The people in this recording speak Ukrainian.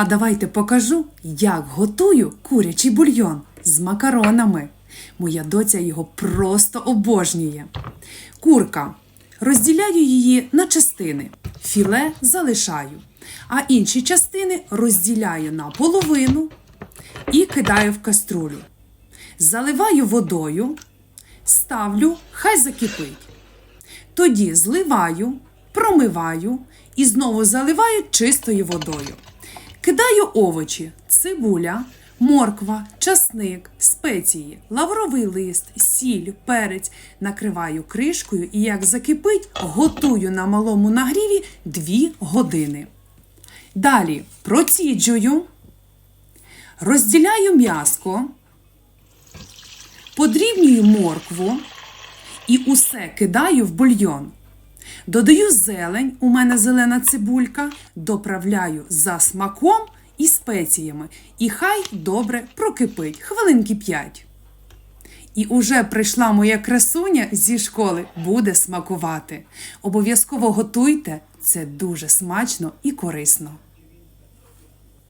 А давайте покажу, як готую курячий бульйон з макаронами. Моя доця його просто обожнює. Курка. Розділяю її на частини. Філе залишаю, а інші частини розділяю на половину і кидаю в каструлю. Заливаю водою, ставлю, хай закипить. Тоді зливаю, промиваю і знову заливаю чистою водою. Кидаю овочі, цибуля, морква, часник, спеції, лавровий лист, сіль, перець. Накриваю кришкою і як закипить, готую на малому нагріві 2 години. Далі проціджую, розділяю м'яско, подрібнюю моркву і усе кидаю в бульйон. Додаю зелень, у мене зелена цибулька, доправляю за смаком і спеціями. І хай добре прокипить хвилинки 5. І уже прийшла моя красуня зі школи, буде смакувати. Обов'язково готуйте, це дуже смачно і корисно.